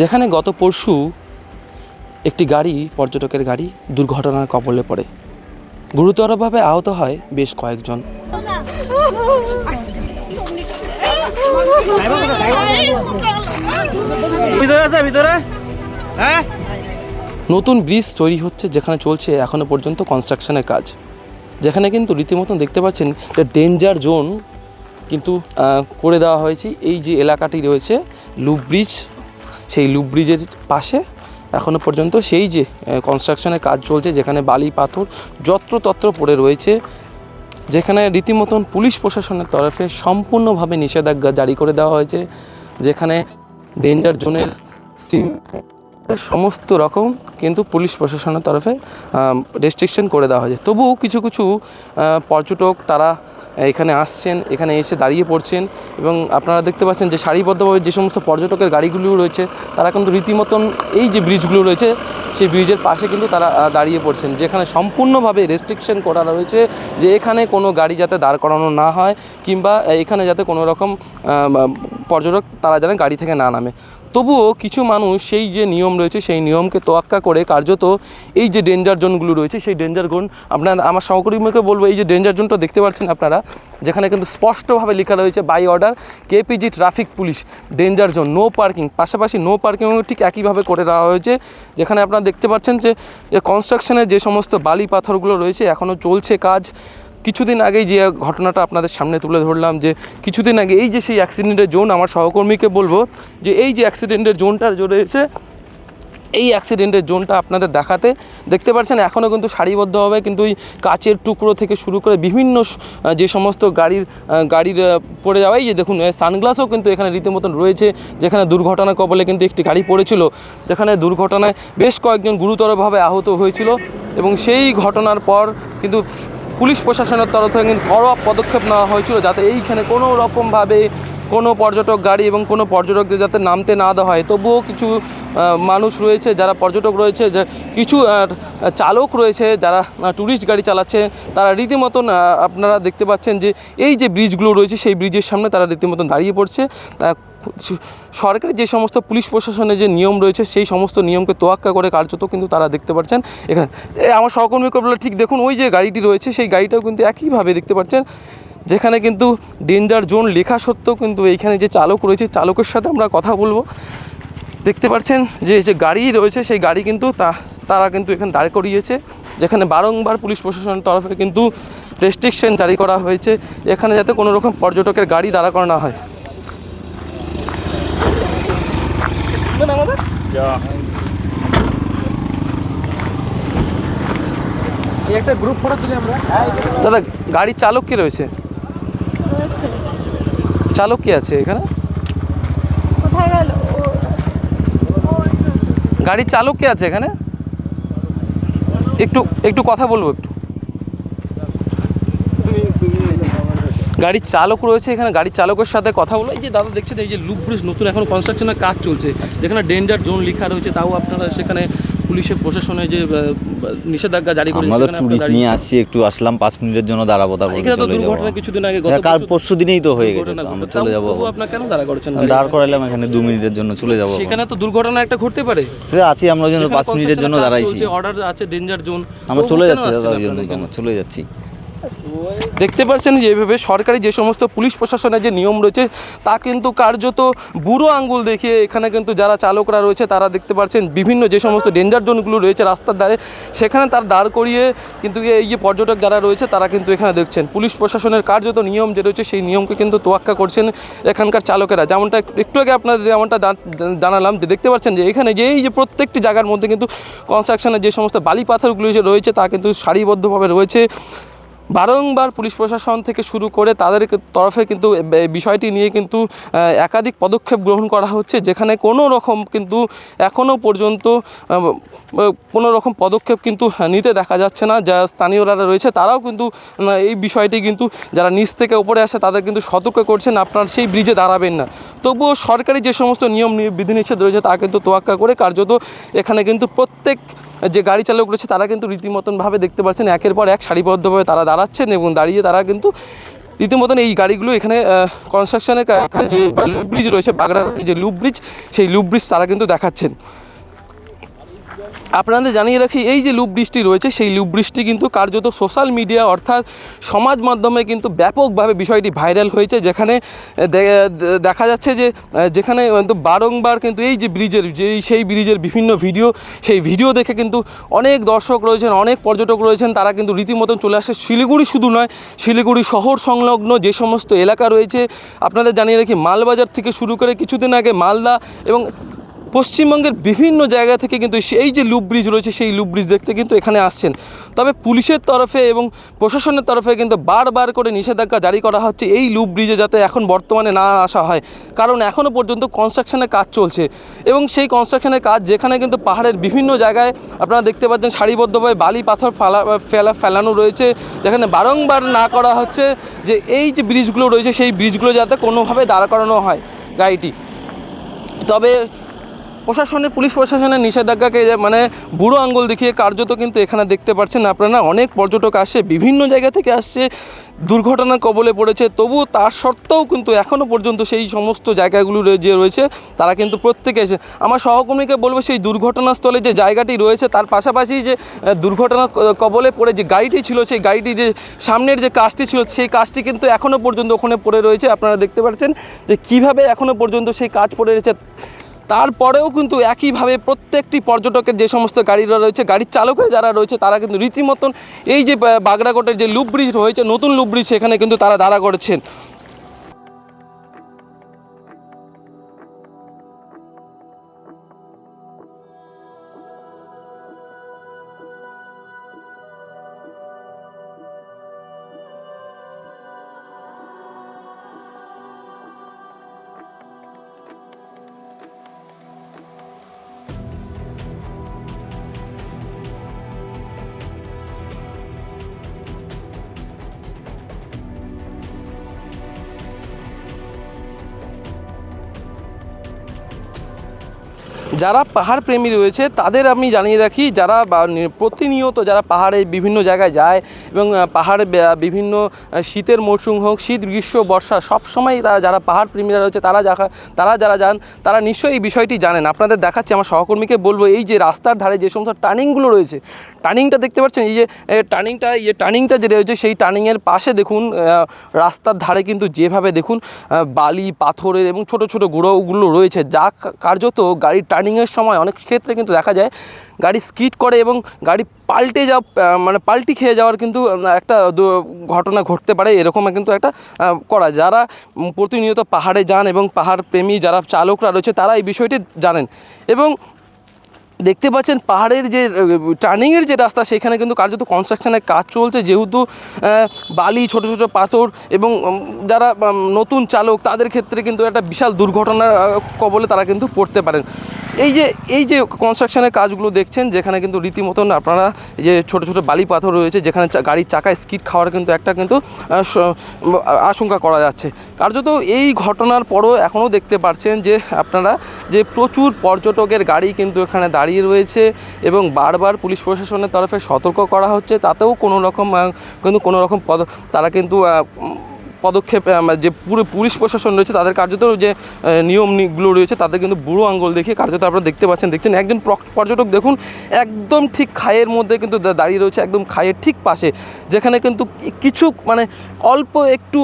যেখানে গত পরশু একটি গাড়ি পর্যটকের গাড়ি দুর্ঘটনার কবলে পড়ে। গুরুতরভাবে আহত হয় বেশ কয়েকজন। হ্যাঁ? নতুন ব্রিজ তৈরি হচ্ছে যেখানে চলছে এখনও পর্যন্ত কনস্ট্রাকশনের কাজ। যেখানে কিন্তু রীতিমতন দেখতে পাচ্ছেন যে ডেঞ্জার জোন কিন্তু করে দেওয়া হয়েছে। এই যে এলাকাটি রয়েছে লুপ ব্রিজ সেই লুপ ব্রিজের পাশে এখনও পর্যন্ত সেই যে কনস্ট্রাকশনের কাজ চলছে, যেখানে বালি, পাথর, যত্রতত্র পড়ে রয়েছে, যেখানে রীতিমতন পুলিশ প্রশাসনের তরফে সম্পূর্ণভাবে নিষেধাজ্ঞা জারি করে দেওয়া হয়েছে, যেখানে ডেঞ্জার জোনের সিম সমস্ত রকম কিন্তু পুলিশ প্রশাসনের তরফে রেস্ট্রিকশন করে দেওয়া হয়েছে। তবুও কিছু কিছু পর্যটক তারা এখানে আসছেন, এখানে এসে দাঁড়িয়ে পড়ছেন এবং আপনারা দেখতে পাচ্ছেন যে সারিবদ্ধভাবে যে সমস্ত পর্যটকের গাড়িগুলো রয়েছে, তারা কিন্তু রীতিমতন এই যে ব্রিজগুলো রয়েছে, সেই ব্রিজের পাশে কিন্তু তারা দাঁড়িয়ে পড়ছেন, যেখানে সম্পূর্ণভাবে রেস্ট্রিকশন করা রয়েছে যে এখানে কোনো গাড়ি যাতে দাঁড় করানো না হয় কিংবা এখানে যাতে কোনো রকম পর্যটক তারা যেন গাড়ি থেকে না নামে। তবুও কিছু মানুষ সেই যে নিয়ম রয়েছে, সেই নিয়মকে তোয়াক্কা করে কার্যত এই যে ডেঞ্জার জোনগুলো রয়েছে, সেই ডেঞ্জার জোন আপনার আমার সহকর্মীকে বলব, এই যে ডেঞ্জার জোনটা দেখতে পাচ্ছেন আপনারা, যেখানে কিন্তু স্পষ্টভাবে লেখা রয়েছে by order KPG traffic police danger zone no parking পাশাপাশি নো পার্কিং ঠিক একইভাবে করে দেওয়া হয়েছে, যেখানে আপনারা দেখতে পাচ্ছেন যে কনস্ট্রাকশনের যে সমস্ত বালি পাথরগুলো রয়েছে এখনও চলছে কাজ। কিছুদিন আগেই যে ঘটনাটা আপনাদের সামনে তুলে ধরলাম যে কিছুদিন আগে এই যে সেই অ্যাক্সিডেন্টের জোন, আমার সহকর্মীকে বলব যে এই যে অ্যাক্সিডেন্টের জোনটা রয়েছে এই অ্যাক্সিডেন্টের জোনটা আপনাদের দেখাতে, দেখতে পাচ্ছেন এখনও কিন্তু সারিবদ্ধভাবে কিন্তু ওই কাচের টুকরো থেকে শুরু করে বিভিন্ন যে সমস্ত গাড়ির গাড়ির পড়ে যাওয়াই যে দেখুন সানগ্লাসও কিন্তু এখানে রীতিমতন রয়েছে, যেখানে দুর্ঘটনা কবলে কিন্তু একটি গাড়ি পড়েছিল, যেখানে দুর্ঘটনায় বেশ কয়েকজন গুরুতরভাবে আহত হয়েছিল এবং সেই ঘটনার পর কিন্তু পুলিশ প্রশাসনের তরফ থেকে কিন্তু বড় পদক্ষেপ নেওয়া হয়েছিল যাতে এইখানে কোনো রকমভাবে কোনো পর্যটক গাড়ি এবং কোনো পর্যটকদের যাতে নামতে না দেওয়া হয়। তবুও কিছু মানুষ রয়েছে যারা পর্যটক রয়েছে, যে কিছু চালক রয়েছে যারা ট্যুরিস্ট গাড়ি চালাচ্ছে, তারা রীতিমতন আপনারা দেখতে পাচ্ছেন যে এই যে ব্রিজগুলো রয়েছে, সেই ব্রিজের সামনে তারা রীতিমতন দাঁড়িয়ে পড়ছে। সরকারি যে সমস্ত পুলিশ প্রশাসনের যে নিয়ম রয়েছে, সেই সমস্ত নিয়মকে তোয়াক্কা করে কার্যত কিন্তু তারা দেখতে পাচ্ছেন এখানে আমার সহকর্মীকে বলল, ঠিক দেখুন, ওই যে গাড়িটি রয়েছে, সেই গাড়িটাও কিন্তু একইভাবে দেখতে পাচ্ছেন যেখানে কিন্তু ডেঞ্জার জোন লেখা সত্ত্বেও কিন্তু এইখানে যে চালক রয়েছে, চালকের সাথে আমরা কথা বলব। দেখতে পাচ্ছেন যে যে গাড়ি রয়েছে, সেই গাড়ি কিন্তু তা, তারা কিন্তু এখানে দাঁড় করিয়েছে। যেখানে বারংবার পুলিশ প্রশাসনের তরফে কিন্তু রেস্ট্রিকশন জারি করা হয়েছে। এখানে যাতে কোনো রকম পর্যটকের গাড়ি দাঁড়া করানো না হয় একটা গ্রুপ ফটো তুলি আমরা। দাদা গাড়ির চালক কে রয়েছে? রয়েছে। চালক কে আছে এখানে? কোথায় গেল? গাড়ির চালক কে আছে এখানে? একটু একটু কথা বলব একটু। গাড়ির চালক রয়েছে এখানে গাড়ির চালকের সাথে কথা বলো এই যে দাদা দেখছেন এই যে লুপ ব্রিজ নতুন এখন কনস্ট্রাকশনের কাজ চলছে। যেখানে ডেঞ্জার জোন লেখা রয়েছে তাও আপনারা সেখানে পুলিশের প্রশাসনে যে নিষেধাজ্ঞা জারি করেছে আমরা টুরিস্ট নিয়ে আসছি একটু আসলাম পাঁচ মিনিটের জন্য দাঁড়াবো তারপর এখানে তো দুর্ঘটনা কিছুদিন আগে গত কাল পরশু- দিনেই তো হয়ে গেছে আমরা চলে যাব। আপনার কেন দাঁড়া করেছেন দাঁড় করাইলাম এখানে দু মিনিটের জন্য চলে যাব সেখানে তো দুর্ঘটনা একটা ঘটতে পারে। সে আছি আমরা জন্য পাঁচ মিনিটের জন্য দাঁড়াইছি। অর্ডার আছে ডেঞ্জার জোন আমরা চলে যাচ্ছি দাদা ওই জন্য আমরা চলে যাচ্ছি। দেখতে পাচ্ছেন যে এইভাবে সরকারি যে সমস্ত পুলিশ প্রশাসনের যে নিয়ম রয়েছে, তা কিন্তু কার্যত বুড়ো আঙ্গুল দেখিয়ে এখানে কিন্তু যারা চালকরা রয়েছে, তারা দেখতে পাচ্ছেন বিভিন্ন যে সমস্ত ডেঞ্জার জোনগুলো রয়েছে রাস্তার ধারে, সেখানে তার দাঁড় করিয়ে কিন্তু এই যে পর্যটক যারা রয়েছে, তারা কিন্তু এখানে দেখছেন। পুলিশ প্রশাসনের কার্যত নিয়ম যে রয়েছে, সেই নিয়মকে কিন্তু তোয়াক্কা করছেন এখানকার চালকেরা। যেমনটা একটু আগে আপনাদের যেমনটা জানালাম যে দেখতে পাচ্ছেন যে এখানে যে এই যে প্রত্যেকটি জায়গার মধ্যে কিন্তু কনস্ট্রাকশনের যে সমস্ত বালি পাথরগুলো যে রয়েছে, তা কিন্তু সারিবদ্ধভাবে রয়েছে। বারংবার পুলিশ প্রশাসন থেকে শুরু করে তাদের তরফে কিন্তু বিষয়টি নিয়ে কিন্তু একাধিক পদক্ষেপ গ্রহণ করা হচ্ছে, যেখানে কোনো রকম কিন্তু এখনও পর্যন্ত কোনো রকম পদক্ষেপ কিন্তু নিতে দেখা যাচ্ছে না। যা স্থানীয়রা রয়েছে তারাও কিন্তু এই বিষয়টি কিন্তু যারা নিচ থেকে উপরে আসে তাদের কিন্তু সতর্ক করছেন, আপনার সেই ব্রিজে দাঁড়াবেন না। তবুও সরকারি যে সমস্ত নিয়ম বিধিনিষেধ রয়েছে তা কিন্তু তোয়াক্কা করে কার্যত এখানে কিন্তু প্রত্যেক যে গাড়ি চালক রয়েছে তারা কিন্তু রীতিমতনভাবে দেখতে পাচ্ছেন, একের পর এক সারিবদ্ধভাবে তারা দাঁড়াচ্ছেন এবং দাঁড়িয়ে তারা কিন্তু রীতিমতন এই গাড়িগুলো এখানে কনস্ট্রাকশনের যে ব্রিজ রয়েছে, বাগড়ার যে লুপ ব্রিজ সেই লুপ ব্রিজ তারা কিন্তু দেখাচ্ছেন। আপনাদের জানিয়ে রাখি, এই যে লুপ বৃষ্টি রয়েছে, সেই লুপ বৃষ্টি কিন্তু কার্যত সোশ্যাল মিডিয়া অর্থাৎ সমাজ মাধ্যমে কিন্তু ব্যাপকভাবে বিষয়টি ভাইরাল হয়েছে, যেখানে দেখা যাচ্ছে যে যেখানে কিন্তু বারংবার কিন্তু এই যে ব্রিজের যেই সেই ব্রিজের বিভিন্ন ভিডিও, সেই ভিডিও দেখে কিন্তু অনেক দর্শক রয়েছেন, অনেক পর্যটক রয়েছেন, তারা কিন্তু রীতিমতন চলে আসে শিলিগুড়ি শুধু নয়, শিলিগুড়ি শহর সংলগ্ন যে সমস্ত এলাকা রয়েছে, আপনাদের জানিয়ে রাখি, মালবাজার থেকে শুরু করে কিছুদিন আগে মালদা এবং পশ্চিমবঙ্গের বিভিন্ন জায়গা থেকে কিন্তু সেই যে লুপ ব্রিজ রয়েছে, সেই লুপ ব্রিজ দেখতে কিন্তু এখানে আসছেন। তবে পুলিশের তরফে এবং প্রশাসনের তরফে কিন্তু বারবার করে নিষেধাজ্ঞা জারি করা হচ্ছে এই লুপ ব্রিজে যাতে এখন বর্তমানে না আসা হয়। কারণ এখনও পর্যন্ত কনস্ট্রাকশনের কাজ চলছে এবং সেই কনস্ট্রাকশনের কাজ যেখানে কিন্তু পাহাড়ের বিভিন্ন জায়গায় আপনারা দেখতে পাচ্ছেন সারিবদ্ধভাবে বালি, পাথর ফালা ফেলা ফেলানো রয়েছে। যেখানে বারংবার না করা হচ্ছে যে এই যে ব্রিজগুলো রয়েছে, সেই ব্রিজগুলো যাতে কোনোভাবে দাঁড় করানো হয় গাড়িটি। তবে প্রশাসনের, পুলিশ প্রশাসনের নিষেধাজ্ঞাকে মানে বুড়ো আঙ্গুল দেখিয়ে কার্যত কিন্তু এখানে দেখতে পাচ্ছেন আপনারা অনেক পর্যটক আসে, বিভিন্ন জায়গা থেকে আসছে, দুর্ঘটনার কবলে পড়েছে। তবু তার সত্ত্বেও কিন্তু এখনও পর্যন্ত সেই সমস্ত জায়গাগুলো যে রয়েছে, তারা কিন্তু প্রত্যেকে এসে আমার সহকর্মীকে বলব সেই দুর্ঘটনাস্থলে যে জায়গাটি রয়েছে, তার পাশাপাশি যে দুর্ঘটনা কবলে পড়ে যে গাড়িটি ছিল, সেই গাড়িটি যে সামনের যে কাজটি ছিল, সেই কাজটি কিন্তু এখনও পর্যন্ত ওখানে পড়ে রয়েছে। আপনারা দেখতে পাচ্ছেন যে কীভাবে এখনও পর্যন্ত সেই কাজ পড়ে রয়েছে। তারপরেও কিন্তু একইভাবে প্রত্যেকটি পর্যটকের যে সমস্ত গাড়িরা রয়েছে, গাড়ির চালকের যারা রয়েছে, তারা কিন্তু রীতিমতন এই যে বাগড়াকোটের যে লুপ ব্রিজ রয়েছে, নতুন লুপ ব্রিজ সেখানে কিন্তু তারা দাঁড়া করেছেন। যারা পাহাড় প্রেমী রয়েছে, তাদের আমি জানিয়ে রাখি, যারা প্রতিনিয়ত যারা পাহাড়ে বিভিন্ন জায়গায় যায় এবং পাহাড়ে বিভিন্ন শীতের মরশুম হোক, শীত, গ্রীষ্ম, বর্ষা সব সময় তারা, যারা পাহাড় প্রেমীরা রয়েছে, তারা যারা তারা যারা যান, তারা নিশ্চয়ই এই বিষয়টি জানেন। আপনাদের দেখাচ্ছি, আমার সহকর্মীকে বলব, এই যে রাস্তার ধারে যে সমস্ত টার্নিংগুলো রয়েছে টার্নিংটা দেখতে পাচ্ছেন? এই যে টার্নিংটা, এই যে টার্নিংটা যে রয়েছে, সেই টার্নিংয়ের পাশে দেখুন রাস্তার ধারে কিন্তু যেভাবে দেখুন বালি, পাথরের এবং ছোট ছোট গুঁড়োগুলো রয়েছে। যা কার্যত গাড়ির টার্নিংয়ের সময় অনেক ক্ষেত্রে কিন্তু দেখা যায়, গাড়ি স্কিড করে এবং গাড়ি পাল্টে যাওয়া মানে পাল্টি খেয়ে যাওয়ার কিন্তু একটা ঘটনা ঘটতে পারে। এরকম কিন্তু একটা করা। যারা প্রতিনিয়ত পাহাড়ে যান এবং পাহাড় প্রেমী, যারা চালকরা রয়েছে, তারা এই বিষয়টি জানেন। এবং দেখতে পাচ্ছেন পাহাড়ের যে টার্নিংয়ের যে রাস্তা, সেখানে কিন্তু কার্যত কনস্ট্রাকশনের কাজ চলছে। যেহেতু বালি, ছোট ছোট পাথর এবং যারা নতুন চালক, তাদের ক্ষেত্রে কিন্তু একটা বিশাল দুর্ঘটনার কবলে তারা কিন্তু পড়তে পারেন। এই যে এই যে কনস্ট্রাকশনের কাজগুলো দেখছেন, যেখানে কিন্তু রীতিমতন আপনারা যে ছোট ছোট বালি পাথর রয়েছে, যেখানে গাড়ির চাকায় স্কিড খাওয়ার কিন্তু একটা কিন্তু আশঙ্কা করা যাচ্ছে। কার্যত এই ঘটনার পরও এখনও দেখতে পাচ্ছেন যে, আপনারা যে প্রচুর পর্যটকের গাড়ি কিন্তু এখানে দাঁড়িয়ে রয়েছে এবং বারবার পুলিশ প্রশাসনের তরফে সতর্ক করা হচ্ছে। তাতেও কোনো রকম কিন্তু কোনো রকম পদ তারা কিন্তু পদক্ষেপ যে পুরো পুলিশ প্রশাসন রয়েছে, তাদের কার্যত যে নিয়মগুলো রয়েছে, তাদের কিন্তু বুড়ো আঙ্গুল দেখিয়ে কার্যত আপনারা দেখতে পাচ্ছেন। দেখছেন, একজন পর- পর্যটক দেখুন, একদম ঠিক খায়ের মধ্যে কিন্তু দাঁড়িয়ে রয়েছে, একদম খায়ের ঠিক পাশে, যেখানে কিন্তু কিছু মানে অল্প একটু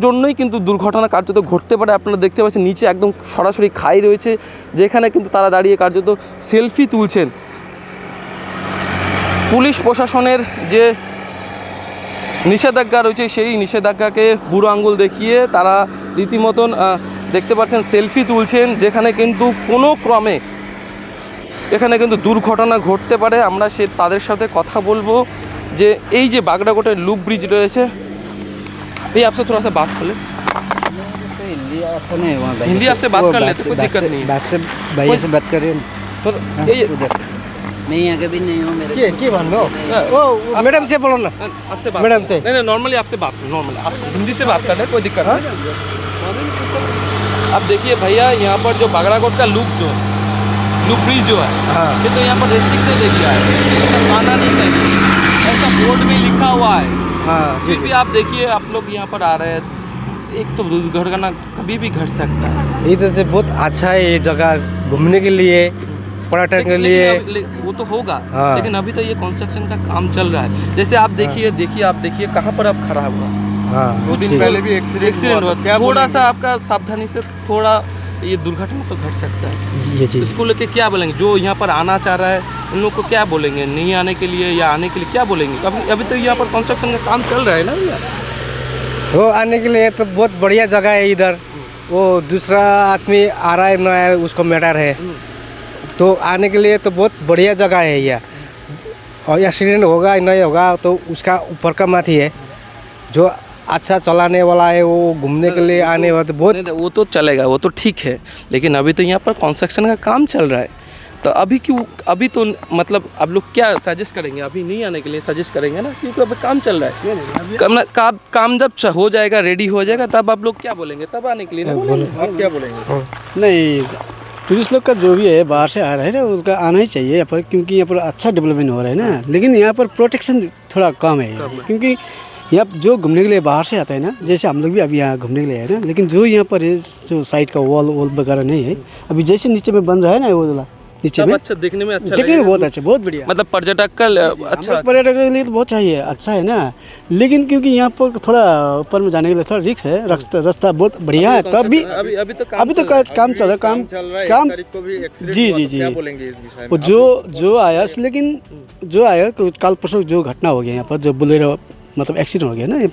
জন্যই কিন্তু দুর্ঘটনা কার্যত ঘটতে পারে। আপনারা দেখতে পাচ্ছেন, নিচে একদম সরাসরি খাই রয়েছে, যেখানে কিন্তু তারা দাঁড়িয়ে কার্যত সেলফি তুলছেন। পুলিশ প্রশাসনের যে নিষেধাজ্ঞা রয়েছে সেই নিষেধাজ্ঞাকে বুড়ো আঙ্গুল দেখিয়ে তারা রীতিমতন আহ, দেখতে পাচ্ছেন সেলফি তুলছেন যেখানে কিন্তু কোনো ক্রমে এখানে কিন্তু দুর্ঘটনা ঘটতে পারে আমরা সে তাদের সাথে কথা বলবো যে এই যে বাগড়াকোটের লুপ ব্রিজ রয়েছে এই आपसे थोड़ा सा बात कर ले से हिंदी अच्छा नहीं हुआ भाई हिंदी से- आपसे बात वो कर बैक लेते, से- कोई बैक दिक्कत से- नहीं है। बैक से भैया से बात करिए तो हाँ, ये उधर से मैं यहाँ कभी नहीं हूँ मेरे के के भन्नु ओ मैडम से बोलो ना। आपसे बात मैडम से। नहीं नहीं नॉर्मली आपसे बात नॉर्मली आप हिंदी से बात कर रहे कोई दिक्कत नहीं। अब देखिए भैया यहाँ पर जो बागड़ाकोट का लूप जो है लूप ब्रिज जो है हाँ। ये तो यहाँ पर रेस्ट्रिक्टेड एरिया है। ऐसा आना नहीं चाहिए ऐसा बोर्ड में लिखा हुआ है। हाँ जी फिर भी आप देखिए आप लोग यहाँ पर आ रहे हैं। एक तो दुर्घटना कभी भी घट सकता है। इधर से बहुत अच्छा है ये जगह घूमने के लिए। पर्यटन के लिए वो तो होगा। हाँ। लेकिन अभी तो ये कंस्ट्रक्शन का काम चल रहा है। जैसे आप देखिए देखिए आप देखिए कहाँ पर आप खड़ा हुआ? हाँ दो दिन पहले भी एक्सीडेंट एक्सीडेंट हुआ क्या थोड़ा सा आपका सावधानी से थोड़ा ये दुर्घटना तो घट सकता है। ये जी इसको लेके क्या बोलेंगे? जो यहाँ पर आना चाह रहा है उन लोग को क्या बोलेंगे? नहीं आने के लिए या आने के लिए क्या बोलेंगे? अभी अभी तो यहाँ पर कंस्ट्रक्शन का काम चल रहा है ना भैया? वो आने के लिए तो बहुत बढ़िया जगह है इधर। वो दूसरा आदमी आ रहा है ना उसको मैटर है। तो आने के लिए तो बहुत बढ़िया जगह है यह और एक्सीडेंट होगा नहीं होगा तो उसका ऊपर का मात ही। है जो अच्छा चलाने वाला है वो घूमने के लिए आने वाला तो बहुत वो तो चलेगा वो तो ठीक है। लेकिन अभी तो यहाँ पर कंस्ट्रक्शन का काम चल रहा है। तो अभी क्यों अभी तो मतलब आप लोग क्या सजेस्ट करेंगे? अभी नहीं आने के लिए सजेस्ट करेंगे ना क्योंकि अभी काम चल रहा है। काम काम काम जब हो जाएगा रेडी हो जाएगा तब आप लोग क्या बोलेंगे? तब आने के लिए ना बोलेंगे। आप क्या बोलेंगे? नहीं टूरिस्ट लोग का जो भी है बाहर से आ रहा है ना उसका आना ही चाहिए यहाँ पर क्योंकि यहाँ पर अच्छा डेवलपमेंट हो रहा है ना। लेकिन यहाँ पर प्रोटेक्शन थोड़ा कम है। क्योंकि यहाँ जो घूमने के लिए बाहर से आता है ना जैसे हम लोग भी अभी यहाँ घूमने के लिए आए ना लेकिन जो यहाँ पर है जो साइड का वॉल वॉल वगैरह नहीं है अभी जैसे नीचे में बन रहा है ना वो वाला नीचे में। अच्छा देखने में अच्छा देखने में बहुत अच्छा बहुत बढ़िया। मतलब पर्यटक का अच्छा। पर्यटकों के लिए तो बहुत चाहिए अच्छा है ना। लेकिन क्योंकि यहाँ पर थोड़ा ऊपर में जाने के लिए थोड़ा रिक्स है रास्ता रास्ता बहुत बढ़िया है तब भी अभी तो काम अभी तो चल रहा है। काम चल रहा काम है काम एक तारीख को भी एक्सीडेंट जी जी तो जी। जो जो आया लेकिन जो आया तो कल परसों जो घटना हो गया यहाँ पर जो बुलेरो मतलब एक्सीडेंट हो गया ना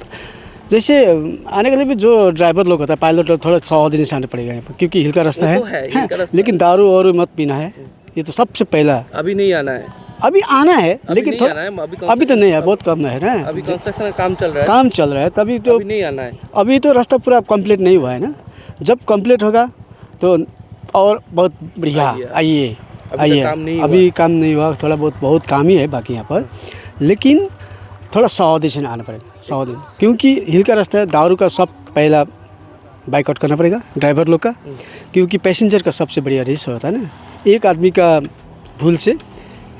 जैसे आने के लिए भी जो ड्राइवर लोग होता है पायलट थोड़ा सौ दिन से आने पड़ेगा यहाँ पर क्योंकि हिल का रास्ता है, तो है, हिल हाँ, लेकिन दारू और मत पीना है। ये तो सबसे पहला है। अभी नहीं आना है। अभी आना है अभी लेकिन नहीं थोड़ा आना है, अभी अभी तो नहीं है? बहुत कम है ना। अभी कंस्ट्रक्शन का काम चल रहा है? काम चल रहा है तभी तो अभी नहीं आना है। अभी तो रास्ता पूरा कंप्लीट नहीं हुआ है ना। जब कंप्लीट होगा तो और बहुत बढ़िया। आइए। आइए हुआ। अभी काम नहीं हुआ थोड़ा बहुत बहुत काम ही है बाकी यहाँ पर। लेकिन थोड़ा सावधानी से आना पड़ेगा सावधानी। क्योंकि हिल का रास्ता है दारू का सब पहला बाइकआउट करना पड़ेगा ड्राइवर लोग का। क्योंकि पैसेंजर का सबसे बढ़िया रेस होता है ना। एक आदमी का भूल से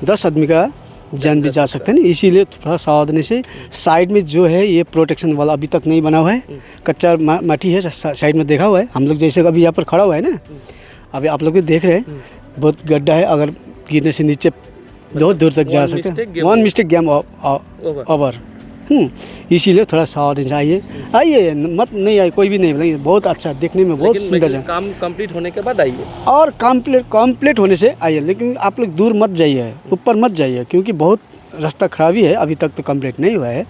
दस आदमी का जान भी जा सकते हैं। इसीलिए थोड़ा सावधानी से साइड में जो है ये प्रोटेक्शन वाला अभी तक नहीं बना हुआ है। कच्चा मा, माटी है साइड में देखा हुआ है। हम लोग जैसे अभी यहाँ पर खड़ा हुआ है ना। अभी आप लोग भी देख रहे हैं। बहुत गड्ढा है अगर गिरने से नीचे बहुत दूर तक जा सकते हैं। वन मिस्टेक गेम ओवर इसीलिए थोड़ा सावधानी से आइए आइए मत नहीं आइए कोई भी नहीं बोलेंगे बहुत अच्छा देखने में बहुत सुंदर है काम कंप्लीट होने के बाद आइए। और कंप्लीट कंप्लीट होने से आइए लेकिन आप लोग दूर मत जाइए ऊपर मत जाइए क्योंकि बहुत रास्ता खराबी है अभी तक तो कंप्लीट नहीं हुआ है।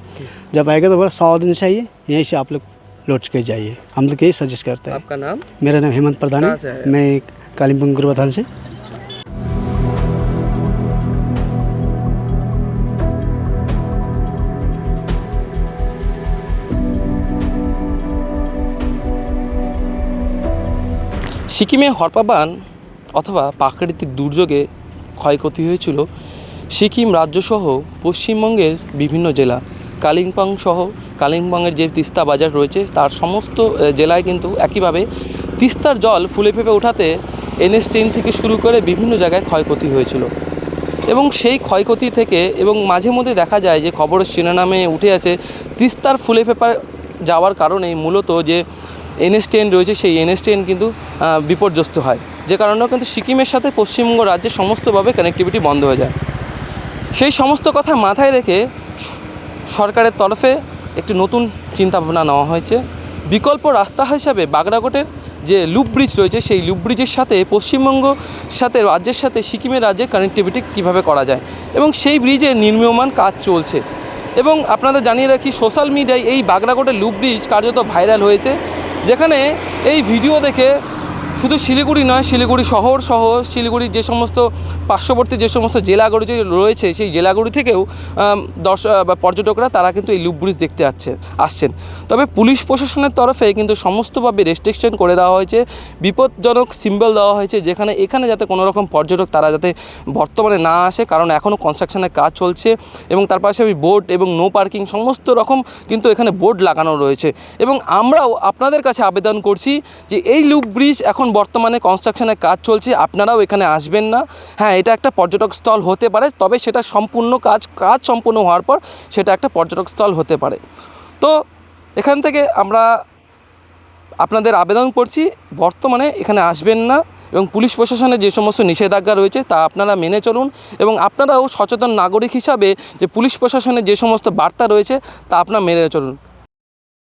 जब आएगा तो बड़ा सावधानी से आइए यहीं से आप लोग लौट के जाइए। हम लोग यही सजेस्ट करते हैं। आपका नाम? मेरा नाम हेमंत प्रधान है। मैं कालिम्पोंग गुरुबथान से। সিকিমে হরপাবান অথবা প্রাকৃতিক দুর্যোগে ক্ষয়ক্ষতি হয়েছিল সিকিম রাজ্যসহ পশ্চিমবঙ্গের বিভিন্ন জেলা। কালিম্পং সহ কালিম্পংয়ের যে তিস্তা বাজার রয়েছে, তার সমস্ত জেলায় কিন্তু একইভাবে তিস্তার জল ফুলে ফেপে ওঠাতে এনএস টেন থেকে শুরু করে বিভিন্ন জায়গায় ক্ষয়ক্ষতি হয়েছিল। এবং সেই ক্ষয়ক্ষতি থেকে এবং মাঝে মধ্যে দেখা যায় যে খবরের শিরোনামে উঠে আছে তিস্তার ফুলে ফেপা যাওয়ার কারণে মূলত যে এনএস টেন রয়েছে, সেই এনএস টেন কিন্তু বিপর্যস্ত হয়। যে কারণেও কিন্তু সিকিমের সাথে পশ্চিমবঙ্গ রাজ্যের সমস্তভাবে কানেক্টিভিটি বন্ধ হয়ে যায়। সেই সমস্ত কথা মাথায় রেখে সরকারের তরফে একটি নতুন চিন্তাভাবনা নেওয়া হয়েছে। বিকল্প রাস্তা হিসাবে বাগরাকোটের যে লুপ ব্রিজ রয়েছে, সেই লুপ ব্রিজের সাথে পশ্চিমবঙ্গ সাথে রাজ্যের সাথে সিকিমের রাজ্যের কানেক্টিভিটি কীভাবে করা যায়? এবং সেই ব্রিজের নির্মীয়মান কাজ চলছে। এবং আপনাদের জানিয়ে রাখি সোশ্যাল মিডিয়ায় এই বাগরাকোটের লুপ ব্রিজ কার্যত ভাইরাল হয়েছে। যেখানে এই ভিডিও দেখে শুধু শিলিগুড়ি নয় শিলিগুড়ি শহর সহ শিলিগুড়ির যে সমস্ত পার্শ্ববর্তী যে সমস্ত জেলাগুলি যে রয়েছে সেই জেলাগুলি থেকেও আম, দর্শক বা পর্যটকরা তারা কিন্তু এই লুপ ব্রিজ দেখতে আসছে আসছেন। তবে পুলিশ প্রশাসনের তরফে কিন্তু সমস্তভাবে রেস্ট্রিকশন করে দেওয়া হয়েছে বিপজ্জনক সিম্বল দেওয়া হয়েছে যেখানে এখানে যাতে কোনো রকম পর্যটক তারা যাতে বর্তমানে না আসে কারণ এখনও কনস্ট্রাকশনের কাজ চলছে এবং তার পাশাপাশি বোর্ড এবং নো পার্কিং সমস্ত রকম কিন্তু এখানে বোর্ড লাগানো রয়েছে। এবং আমরাও আপনাদের কাছে আবেদন করছি যে এই লুপ ব্রিজ এখন এখন বর্তমানে কনস্ট্রাকশনের কাজ চলছে, আপনারাও এখানে আসবেন না। হ্যাঁ এটা একটা পর্যটক স্থল হতে পারে, তবে সেটা সম্পূর্ণ কাজ কাজ সম্পূর্ণ হওয়ার পর সেটা একটা পর্যটক স্থল হতে পারে। তো, এখান থেকে আমরা আপনাদের আবেদন করছি, বর্তমানে এখানে আসবেন না এবং পুলিশ প্রশাসনের যে সমস্ত নিষেধাজ্ঞা রয়েছে তা আপনারা মেনে চলুন এবং আপনারাও সচেতন নাগরিক হিসাবে যে পুলিশ প্রশাসনের যে সমস্ত বার্তা রয়েছে তা আপনারা মেনে চলুন।